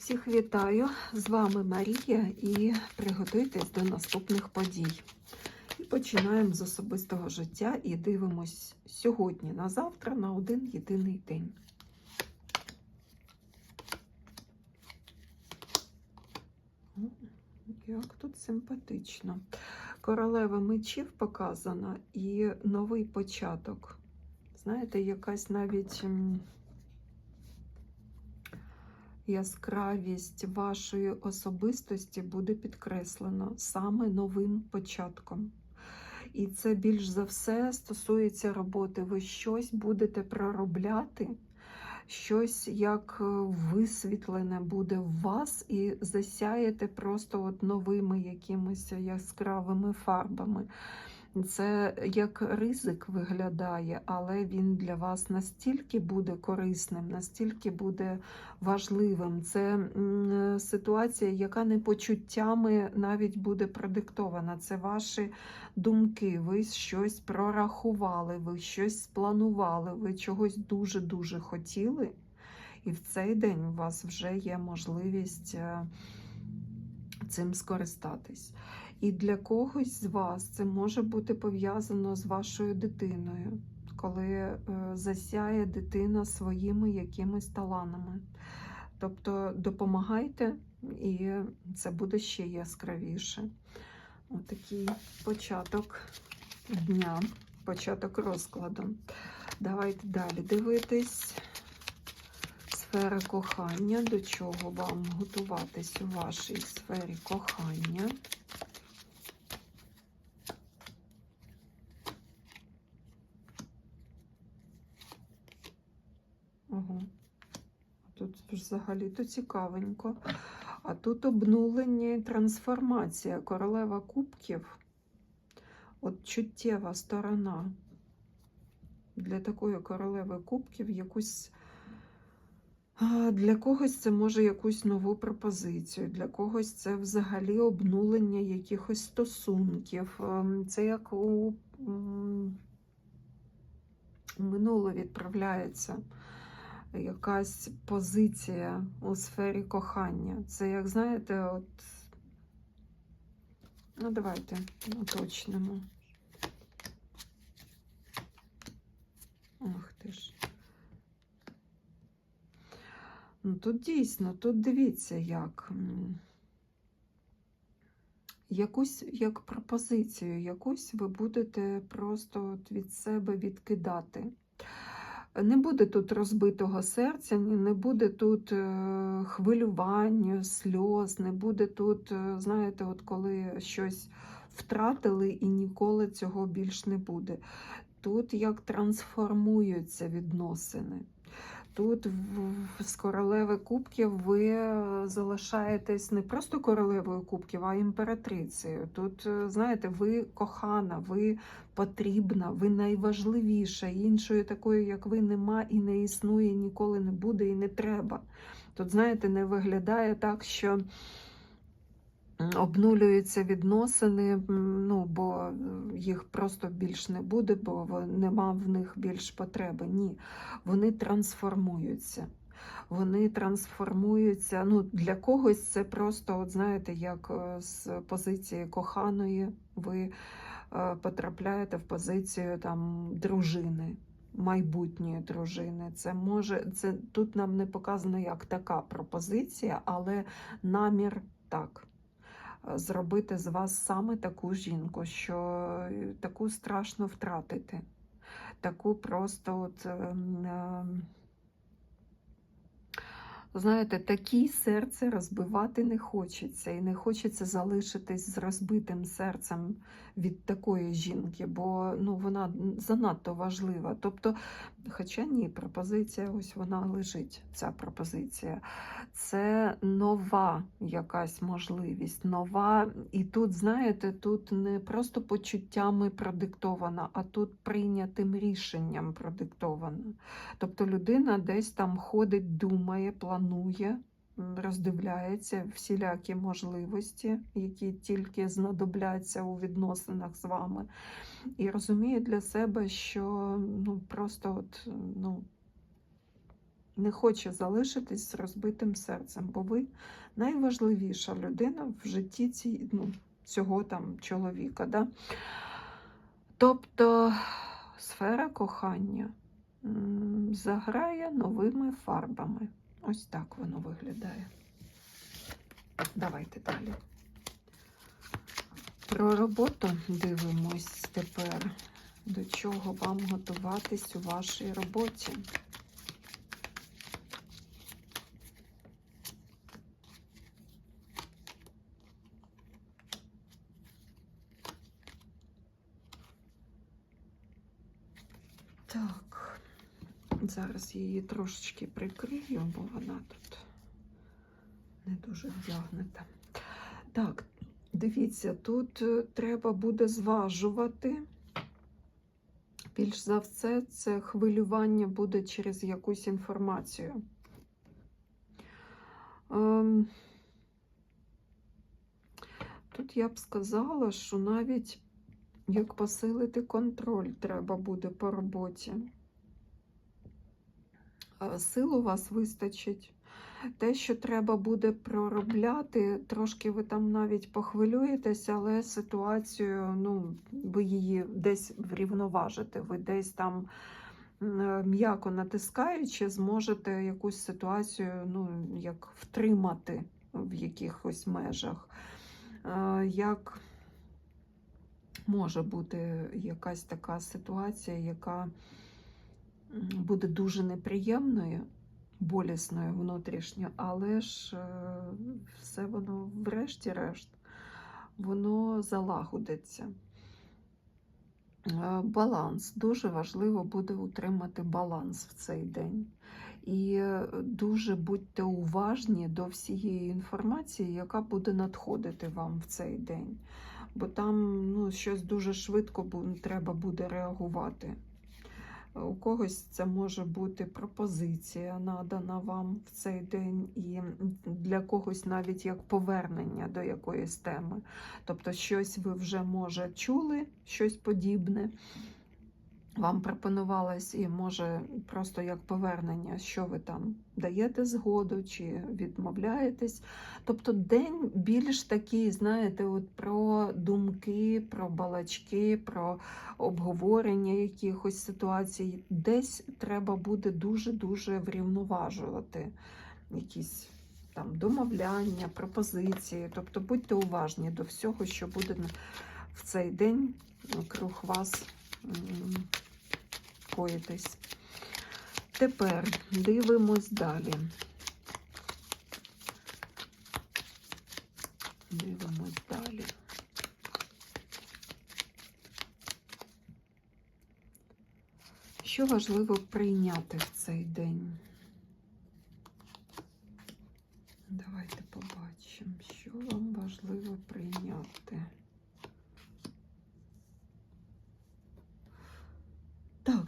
Всіх вітаю! З вами Марія і приготуйтесь до наступних подій. І починаємо з особистого життя і дивимось сьогодні на завтра на один єдиний день. Як тут симпатично. Королева мечів показана і новий початок. Знаєте, якась навіть. Яскравість вашої особистості буде підкреслено саме новим початком. І це більш за все стосується роботи. Ви щось будете проробляти, щось як е, висвітлене буде в вас, і засяєте просто от новими якимись яскравими фарбами. Це як ризик виглядає, але він для вас настільки буде корисним, настільки буде важливим. Це ситуація, яка не почуттями навіть буде продиктована. Це ваші думки. Ви щось прорахували, ви щось спланували, ви чогось дуже-дуже хотіли. І в цей день у вас вже є можливість е, цим скористатись. І для когось з вас це може бути пов'язано з вашою дитиною, коли е, засяє дитина своїми якимись таланами. Тобто допомагайте, і це буде ще яскравіше. Отакий початок дня, початок розкладу. Давайте далі дивитись. Сфера кохання, до чого вам готуватись у вашій сфері кохання. Ого. Тут взагалі-то цікавенько. А тут обнулення і трансформація. Королева кубків. От чуттєва сторона. Для такої королеви кубків якусь. Для когось це може якусь нову пропозицію, для когось це взагалі обнулення якихось стосунків. Ем, Це як у м, минуле відправляється якась позиція у сфері кохання. Це, як знаєте, от. Ну, давайте уточнимо. Ах ти ж. Ну, тут дійсно, тут дивіться, як. Якусь як пропозицію, якусь ви будете просто від себе відкидати. Не буде тут розбитого серця, не буде тут е, хвилювання, сльоз, не буде тут, е, знаєте, от коли щось втратили і ніколи цього більш не буде. Тут як трансформуються відносини. Тут з королеви кубків ви е, залишаєтесь не просто королевою кубків, а імператрицею. Тут, е, знаєте, ви кохана, ви потрібна, ви найважливіша. Іншої такої, як ви, нема і не існує, ніколи не буде і не треба. Тут, знаєте, не виглядає так, що обнулюються відносини, ну, бо їх просто більш не буде, бо нема в них більш потреби. Ні, вони трансформуються. Вони трансформуються. Ну, для когось це просто, от знаєте, як е, з позиції коханої ви е, потрапляєте в позицію там дружини. Майбутньої дружини. Це може, це тут нам не показано як така пропозиція, але намір так. Зробити з вас саме таку жінку, що е, таку страшно втратити, таку просто от. Знаєте, такі серце розбивати не хочеться, і не хочеться залишитись з розбитим серцем від такої жінки, бо ну, вона занадто важлива. Тобто, хоча ні, пропозиція, ось вона лежить, ця пропозиція. Це нова якась можливість, нова. І тут, знаєте, тут не просто почуттями продиктована, а тут прийнятим рішенням продиктована. Тобто людина десь там ходить, думає, планує, м, роздивляється всілякі можливості, які тільки знадобляться у відносинах з вами, і розуміє для себе, що ну, просто от, ну, не хоче залишитись з розбитим серцем, бо ви найважливіша людина в житті ці, ну, цього там чоловіка. Да? Тобто сфера кохання заграє новими фарбами. Ось так воно виглядає. Давайте далі. Про роботу дивимось тепер. До чого вам готуватись у вашій роботі? Так, зараз її трошечки прикрию, бо вона тут не дуже вдягнута. Так, дивіться, тут е, треба буде зважувати. Більш за все, це хвилювання буде через якусь інформацію. Ем, Тут я б сказала, що навіть як посилити контроль треба буде по роботі. Е, Сил у вас вистачить. Те, що треба буде проробляти, трошки ви там навіть похвилюєтеся, але ситуацію, ну, ви її десь врівноважите, ви десь там е, м'яко натискаючи, зможете якусь ситуацію ну, як втримати в якихось межах. Е, Як може бути якась така ситуація, яка буде дуже неприємною, болісною внутрішньо, але ж е, все воно, врешті-решт, воно залагодиться. Е, Баланс. Дуже важливо буде утримати баланс в цей день. І е, дуже будьте уважні до всієї інформації, яка буде надходити вам в цей день. Бо там ну, щось дуже швидко треба буде реагувати. У когось це може бути пропозиція надана вам в цей день, і для когось навіть як повернення до якоїсь теми. Тобто, щось ви вже може чули, щось подібне. Вам пропонувалось, і може просто як повернення, що ви там даєте згоду чи відмовляєтесь. Тобто день більш такий, знаєте, от про думки, про балачки, про обговорення якихось ситуацій. Десь треба буде дуже-дуже врівноважувати якісь там домовляння, пропозиції. Тобто будьте уважні до всього, що буде в цей день круг вас м, коїтись. Тепер дивимось далі. Дивимось далі. Що важливо прийняти в цей день? Давайте побачимо, що вам важливо прийняти.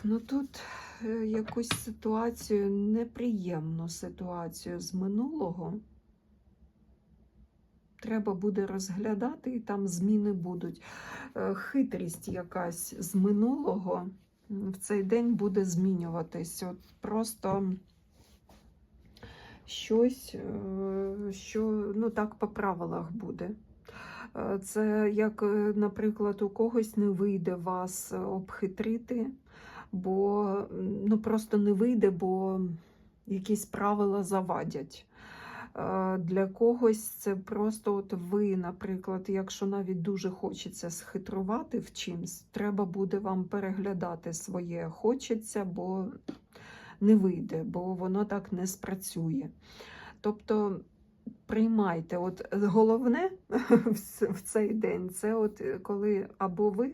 Так, ну тут е, якусь ситуацію, неприємну ситуацію з минулого. Треба буде розглядати, і там зміни будуть. Е, Хитрість якась з минулого в цей день буде змінюватись. От просто щось, е, що ну так по правилах буде. Це як, наприклад, у когось не вийде вас обхитрити, бо ну, просто не вийде, бо якісь правила завадять. Е, Для когось це просто от ви, наприклад, якщо навіть дуже хочеться схитрувати в чимсь, треба буде вам переглядати своє хочеться, бо не вийде, бо воно так не спрацює. Тобто приймайте, от головне в цей день це от е, коли або ви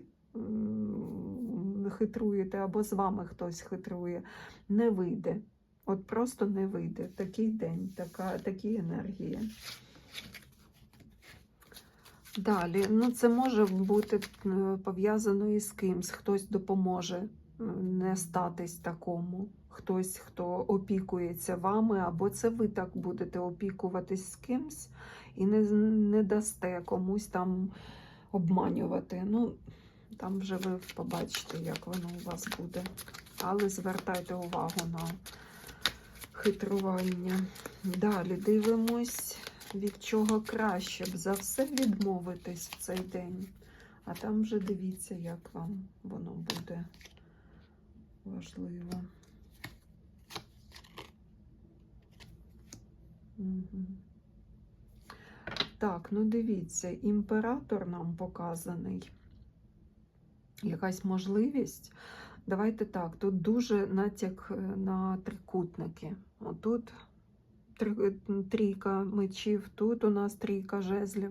хитруєте, або з вами хтось хитрує, не вийде. От просто не вийде. Такий день, така, такі енергії. Далі, ну це може бути е, пов'язано із кимсь, хтось допоможе не статись такому. Хтось, хто опікується вами, або це ви так будете опікуватись з кимсь і не, не дасте комусь там обманювати. Ну, там вже ви побачите, як воно у вас буде. Але звертайте увагу на хитрування. Далі дивимось, від чого краще б за все відмовитись в цей день. А там вже дивіться, як вам воно буде важливо. Мгм. Так, ну дивіться, імператор нам показаний. Якась можливість. Давайте так, тут дуже натяк е, на трикутники. Отут е, трійка мечів, тут у нас трійка жезлів.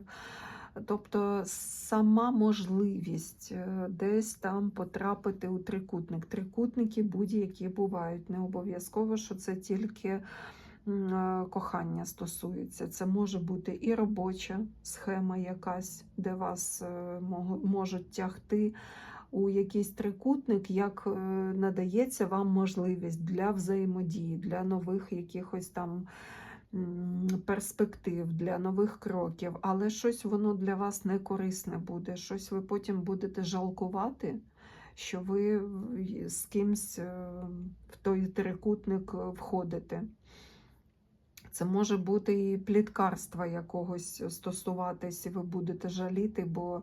Тобто сама можливість е, десь там потрапити у трикутник. Трикутники будь-які бувають. Не обов'язково, що це тільки кохання стосується. Це може бути і робоча схема якась, де вас можуть тягти у якийсь трикутник, як е, надається вам можливість для взаємодії, для нових якихось там перспектив, для нових кроків, але щось воно для вас не корисне буде, щось ви потім будете жалкувати, що ви з кимсь е, в той трикутник е, входите. Це може бути і пліткарства якогось стосуватись, і ви будете жаліти, бо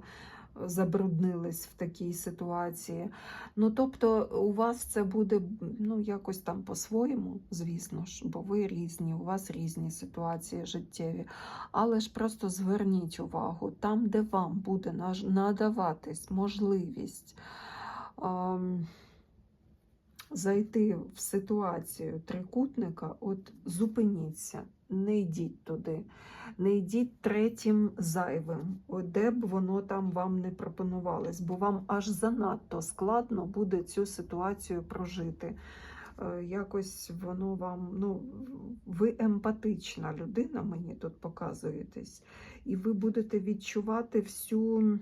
забруднились в такій ситуації. Ну, тобто, у вас це буде ну, якось там по-своєму, звісно ж, бо ви різні, у вас різні ситуації життєві. Але ж просто зверніть увагу, там, де вам буде надаватись можливість. ам, Зайти в ситуацію трикутника, от зупиніться, не йдіть туди, не йдіть третім зайвим, от де б воно там вам не пропонувалось, бо вам аж занадто складно буде цю ситуацію прожити. Е, Якось воно вам, ну, ви емпатична людина, мені тут показуєтесь, і ви будете відчувати всю,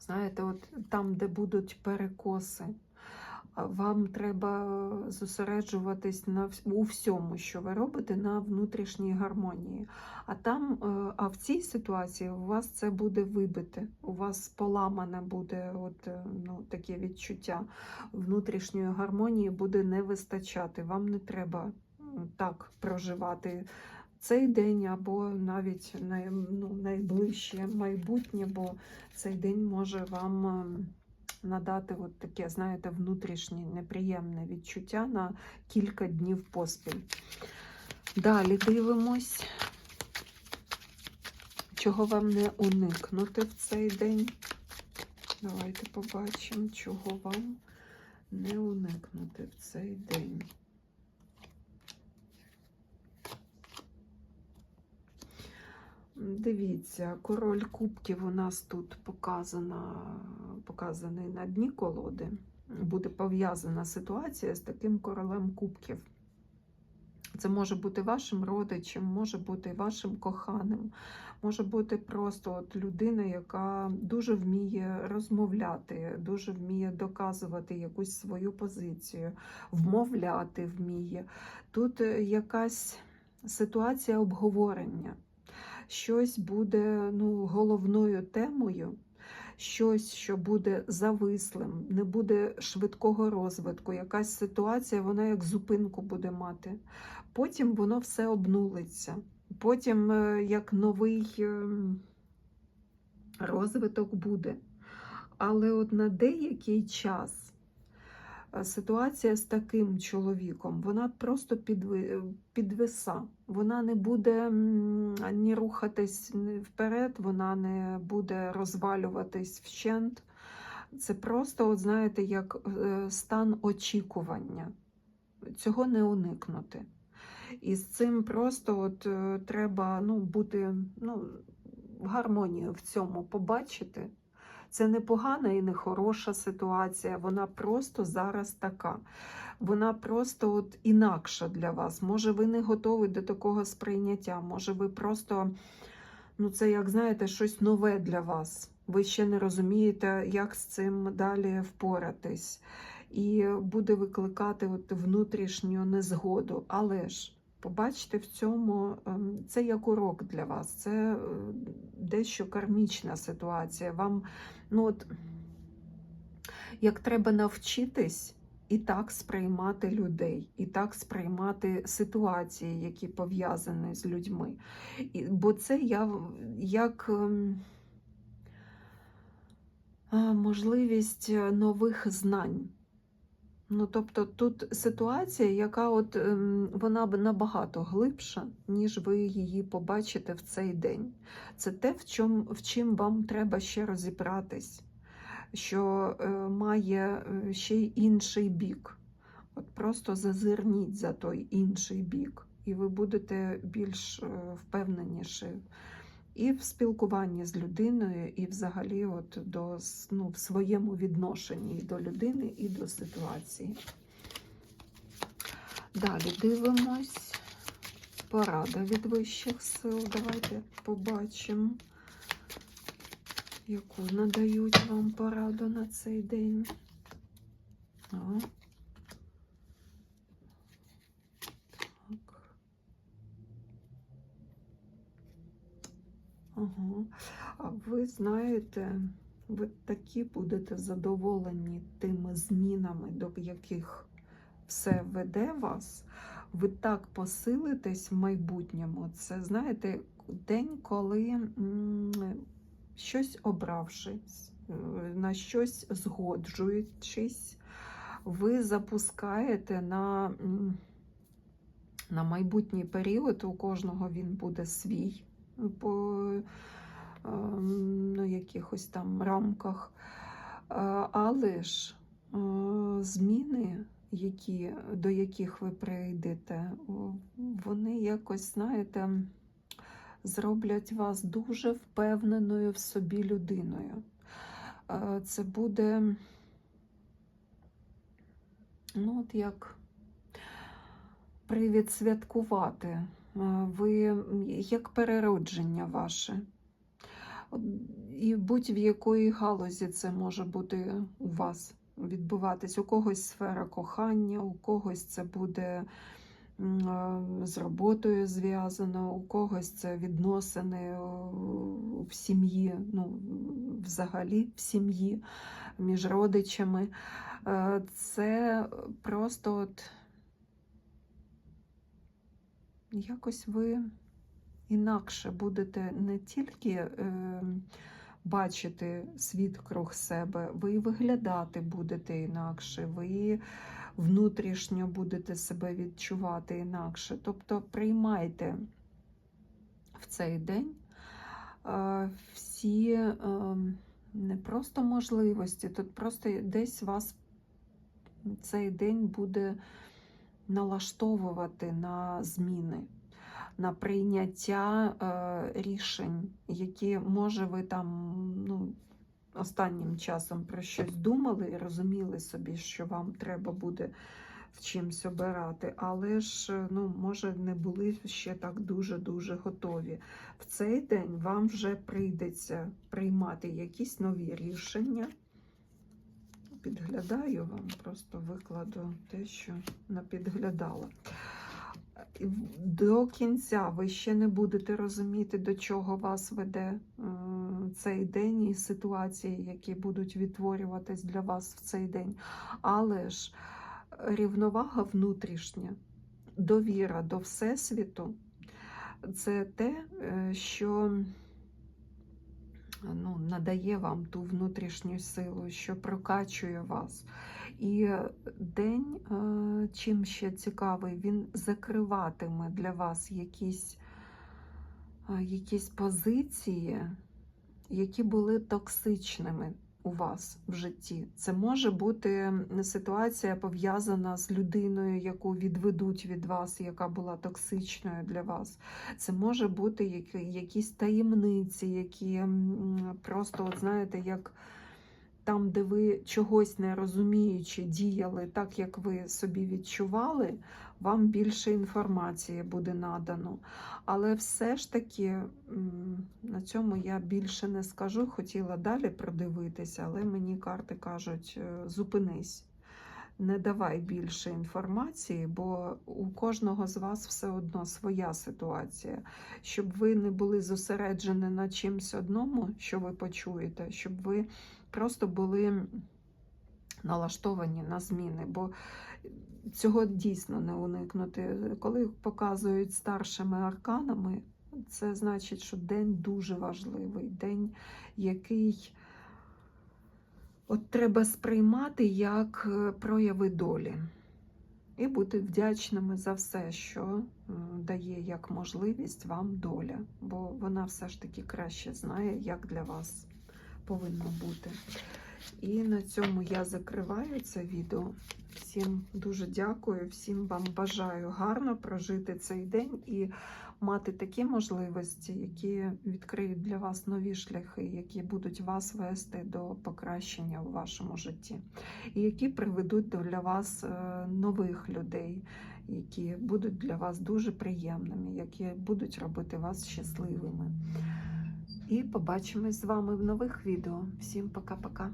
знаєте, от там, де будуть перекоси. Вам треба зосереджуватись на у всьому, що ви робите, на внутрішній гармонії. А там, е, а в цій ситуації у вас це буде вибите, у вас поламане буде от, е, ну, таке відчуття внутрішньої гармонії буде не вистачати. Вам не треба так проживати цей день або навіть най, ну, найближче майбутнє, бо цей день може вам. Надати от таке, знаєте, внутрішнє неприємне відчуття на кілька днів поспіль. Далі дивимось, чого вам не уникнути в цей день. Давайте побачимо, чого вам не уникнути в цей день. Дивіться, король кубків у нас тут показана, показаний на дні колоди. Буде пов'язана ситуація з таким королем кубків. Це може бути вашим родичем, може бути вашим коханим, може бути просто от людина, яка дуже вміє розмовляти, дуже вміє доказувати якусь свою позицію, вмовляти вміє. Тут якась ситуація обговорення щось буде ну, головною темою, щось, що буде завислим, не буде швидкого розвитку, якась ситуація, вона як зупинку буде мати. Потім воно все обнулиться. Потім е, як новий ем, розвиток буде. Але от на деякий час е, ситуація з таким чоловіком, вона просто підви, підвиса. Вона не буде ні рухатись вперед, вона не буде розвалюватись вщент. Це просто, от знаєте, як е, стан очікування. Цього не уникнути. І з цим просто от, е, треба ну, бути ну, гармонію в цьому побачити. Це не погана і не хороша ситуація, вона просто зараз така. Вона просто от інакша для вас. Може, ви не готові до такого сприйняття, може, ви просто, ну, це, як знаєте, щось нове для вас. Ви ще не розумієте, як з цим далі впоратись. І буде викликати от внутрішню незгоду. Але ж побачите в цьому, ем, це як урок для вас, це е, дещо кармічна ситуація. Вам, ну от, як треба навчитись і так сприймати людей, і так сприймати ситуації, які пов'язані з людьми. Бо це я як ем, можливість нових знань. Ну, тобто тут ситуація, яка от ем, вона набагато глибша, ніж ви її побачите в цей день. Це те, в чим, в чим вам треба ще розібратись, що е, має е, ще й інший бік. От просто зазирніть за той інший бік, і ви будете більш е, впевненіші і в спілкуванні з людиною, і взагалі от до, ну, в своєму відношенні і до людини, і до ситуації. Далі дивимось. Порада від вищих сил. Давайте побачимо, яку надають вам пораду на цей день. Ага. А ви знаєте, ви такі будете задоволені тими змінами, до яких все веде вас. Ви так посилитесь в майбутньому. Це, знаєте, день, коли щось обравшись, е, на щось згоджуючись, ви запускаєте на, на майбутній період, у кожного він буде свій по ем, ну, якихось там рамках. Е, Але ж е, зміни, які, до яких ви прийдете, вони якось, знаєте, зроблять вас дуже впевненою в собі людиною. Е, Це буде, ну, от як привід святкувати. Е, Ви як переродження ваше. І будь-в якої галузі це може бути у вас відбуватись. У когось сфера кохання, у когось це буде е, з роботою зв'язано, у когось це відносини е, в сім'ї, ну, взагалі в сім'ї між родичами. Це просто от якось ви інакше будете не тільки е, бачити світ круг себе, ви виглядати будете інакше, ви внутрішньо будете себе відчувати інакше. Тобто приймайте в цей день е, всі е, не просто можливості, тут просто десь вас цей день буде налаштовувати на зміни, на прийняття е, рішень, які, може, ви там ну, останнім часом про щось думали і розуміли собі, що вам треба буде в чимсь обирати, але ж, е, ну, може, не були ще так дуже-дуже готові. В цей день вам вже прийдеться приймати якісь нові рішення. Підглядаю вам, просто викладу те, що напідглядала. До кінця ви ще не будете розуміти, до чого вас веде е, цей день і ситуації, які будуть відтворюватись для вас в цей день. Але ж рівновага внутрішня, довіра до Всесвіту це те, е, що ну, надає вам ту внутрішню силу, що прокачує вас. І день, е, чим ще цікавий, він закриватиме для вас якісь, е, якісь позиції, які були токсичними у вас в житті. Це може бути ситуація пов'язана з людиною, яку відведуть від вас, яка була токсичною для вас. Це може бути якісь таємниці, які просто, от знаєте, як там, де ви чогось не розуміючи, діяли так, як ви собі відчували, вам більше інформації буде надано. Але все ж таки на цьому я більше не скажу. Хотіла далі продивитися, але мені карти кажуть: е, зупинись. Не давай більше інформації, бо у кожного з вас все одно своя ситуація. Щоб ви не були зосереджені на чимсь одному, що ви почуєте, щоб ви просто були налаштовані на зміни, бо цього дійсно не уникнути. Коли показують старшими арканами, це значить, що день дуже важливий, день, який от треба сприймати як е, прояви долі. І бути вдячними за все, що дає як можливість вам доля, бо вона все ж таки краще знає, як для вас повинно бути. І на цьому я закриваю це відео. Всім дуже дякую, всім вам бажаю гарно прожити цей день і мати такі можливості, які відкриють для вас нові шляхи, які будуть вас вести до покращення у вашому житті, і які приведуть для вас е, нових людей, які будуть для вас дуже приємними, які будуть робити вас щасливими. І побачимось з вами в нових відео. Всім пока-пока.